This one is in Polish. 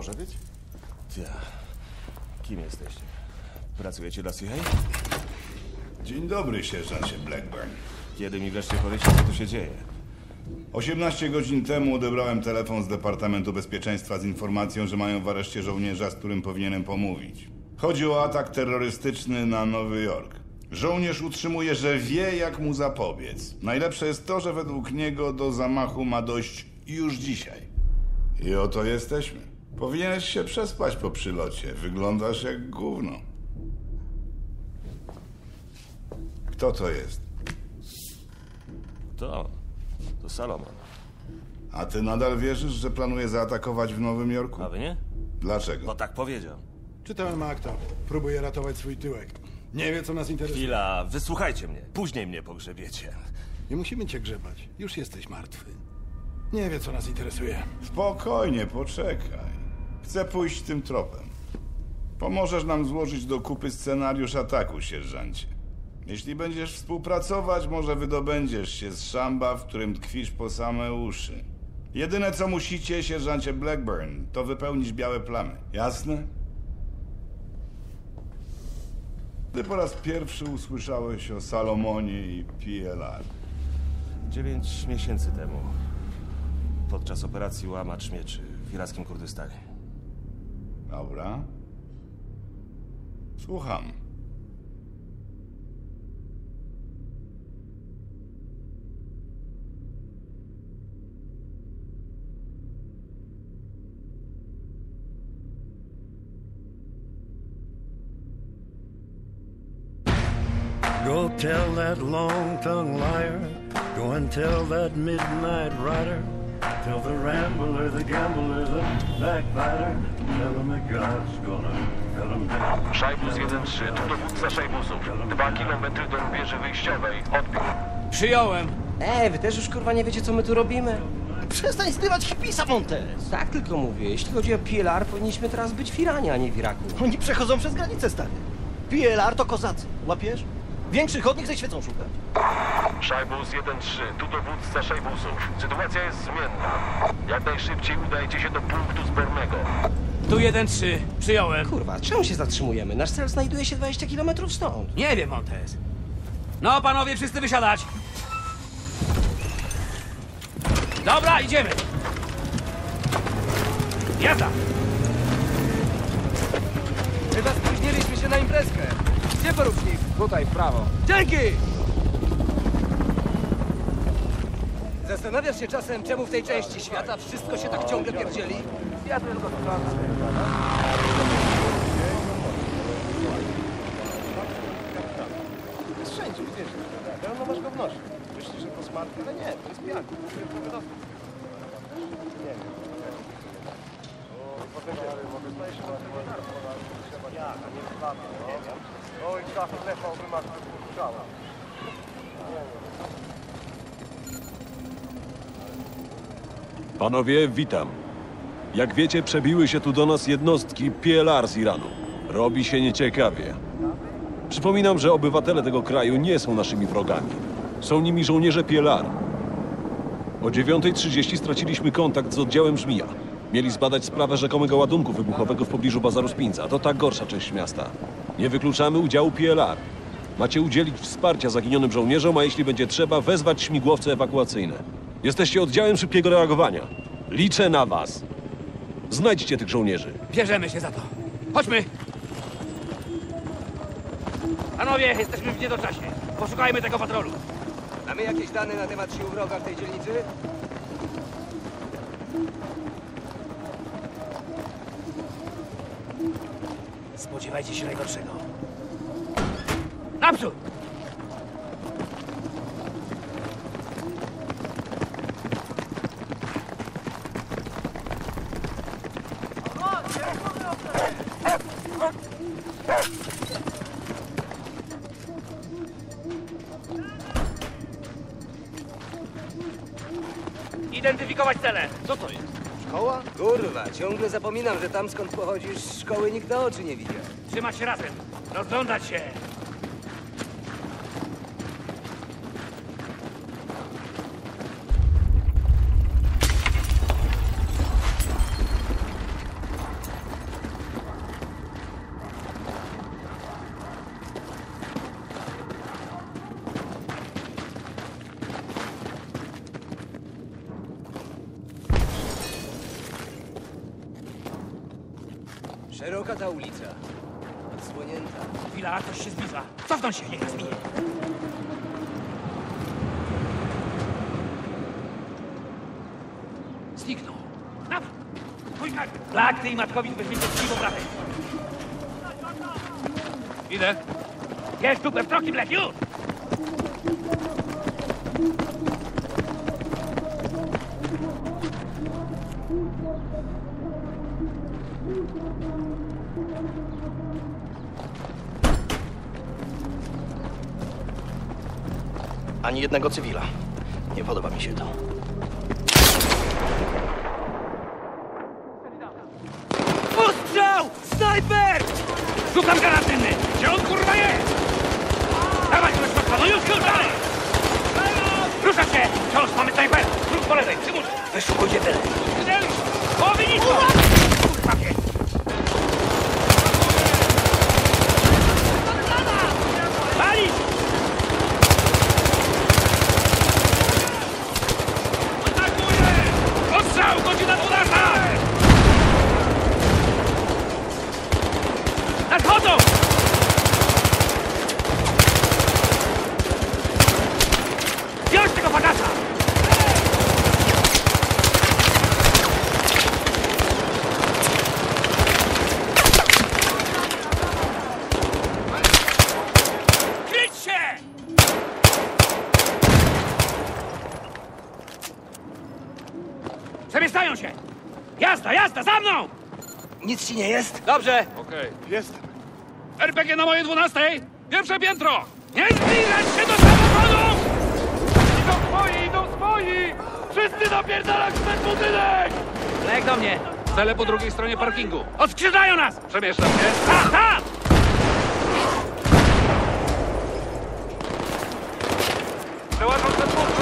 może być? Ja. Kim jesteście? Pracujecie dla CIA? Dzień dobry, sierżancie Blackburn. Kiedy mi wreszcie powiecie, co tu się dzieje? 18 godzin temu odebrałem telefon z Departamentu Bezpieczeństwa z informacją, że mają w areszcie żołnierza, z którym powinienem pomówić. Chodzi o atak terrorystyczny na Nowy Jork. Żołnierz utrzymuje, że wie, jak mu zapobiec. Najlepsze jest to, że według niego do zamachu ma dojść już dzisiaj. I oto jesteśmy. Powinieneś się przespać po przylocie. Wyglądasz jak gówno. Kto to jest? To. To Salomon. A ty nadal wierzysz, że planuje zaatakować w Nowym Jorku? A wy nie? Dlaczego? Bo tak powiedział. Czytałem akta. Próbuję ratować swój tyłek. Nie wie, co nas interesuje. Chwila, wysłuchajcie mnie. Później mnie pogrzebiecie. Nie musimy cię grzebać. Już jesteś martwy. Nie wie, co nas interesuje. Spokojnie, poczekaj. Chcę pójść tym tropem. Pomożesz nam złożyć do kupy scenariusz ataku, sierżancie. Jeśli będziesz współpracować, może wydobędziesz się z szamba, w którym tkwisz po same uszy. Jedyne, co musicie, sierżancie Blackburn, to wypełnić białe plamy. Jasne? Ty po raz pierwszy usłyszałeś o Salomonie i PLR. Dziewięć miesięcy temu. Podczas operacji Łamacz Mieczy w irackim Kurdystanie. Dobra. Słucham. Go tell that long-tongued liar. Go and tell that midnight rider. Tell the rambler, the gambler, the backbiter. Szajbus 1-3, tu dowódca Szajbusów. Dwa kilometry do wieży wyjściowej. Odbiór. Przyjąłem. Ej, wy też już kurwa nie wiecie, co my tu robimy? Przestań zbywać hipisa, Montes. Tak tylko mówię. Jeśli chodzi o PLR, powinniśmy teraz być w Iranie, a nie w Iraku. Oni przechodzą przez granicę, stary. PLR to kozacy, łapiesz? Większych od nich ze świecą szukać. Szajbus 1-3, tu dowódca Szajbusów. Sytuacja jest zmienna. Jak najszybciej udajcie się do punktu zbornego. Tu 1-3, przyjąłem. Kurwa, czemu się zatrzymujemy? Nasz cel znajduje się 20 km stąd. Nie wiem, Montes. No, panowie, wszyscy wysiadać. Dobra, idziemy. Jazda. Chyba spóźniliśmy się na imprezkę. Gdzie porucznik? Tutaj, w prawo. Dzięki! Zastanawiasz się czasem, czemu w tej części świata wszystko się tak ciągle pierdzieli? Ja tylko sprawdzę. Jest wszędzie, widzisz? Pełno masz go w nosie. Myślisz, że to smart, ale nie, to jest pijak. Nie wiem. No i czasem. Panowie, witam. Jak wiecie, przebiły się tu do nas jednostki PLR z Iranu. Robi się nieciekawie. Przypominam, że obywatele tego kraju nie są naszymi wrogami. Są nimi żołnierze PLR. O 9.30 straciliśmy kontakt z oddziałem Żmija. Mieli zbadać sprawę rzekomego ładunku wybuchowego w pobliżu bazaru Spinca. To ta gorsza część miasta. Nie wykluczamy udziału PLR. Macie udzielić wsparcia zaginionym żołnierzom, a jeśli będzie trzeba, wezwać śmigłowce ewakuacyjne. Jesteście oddziałem szybkiego reagowania. Liczę na was. Znajdźcie tych żołnierzy. Bierzemy się za to. Chodźmy. Panowie, jesteśmy w niedoczasie. Poszukajmy tego patrolu. Mamy jakieś dane na temat sił wroga w tej dzielnicy? Spodziewajcie się najgorszego. Naprzód! Identyfikować cele. Co to jest? Szkoła? Kurwa, ciągle zapominam, że tam skąd pochodzisz, szkoły nikt na oczy nie widział. Trzymać się razem. Rozglądać się. Szeroka ta ulica. Odsłonięta. Chwila, coś się zbliża. Cofnąć się, niech nas minie. Zniknął. Naprzód. Pójdź na... Blak, ty i Matkowicz weźmiecie piwo bratę. Idę. Jest dupę w troki, Black, już! Ani jednego cywila. Nie podoba mi się to. Ostrzał! Snajper! Szukam granatyny! Gdzie on kurwa jest? Dawaj, środka, no już, dalej! Ruszać się! Wciąż mamy snajpera! Ruch po lewej, przymusz! Wyszukujcie tyle! Połowy nic! Kurwa Przemieszczają się! Jazda, jazda, za mną! Nic ci nie jest? Dobrze. Okej, jestem. RPG na mojej dwunastej! Pierwsze piętro! Nie zbliżać się do samochodu! Idą swoi, idą swoi! Wszyscy napierdalać w ten budynek! Lek do mnie! Cele po drugiej stronie parkingu. Odskrzydlają nas! Przemieszczam się. Ta, ta! Przełażą ten punkt!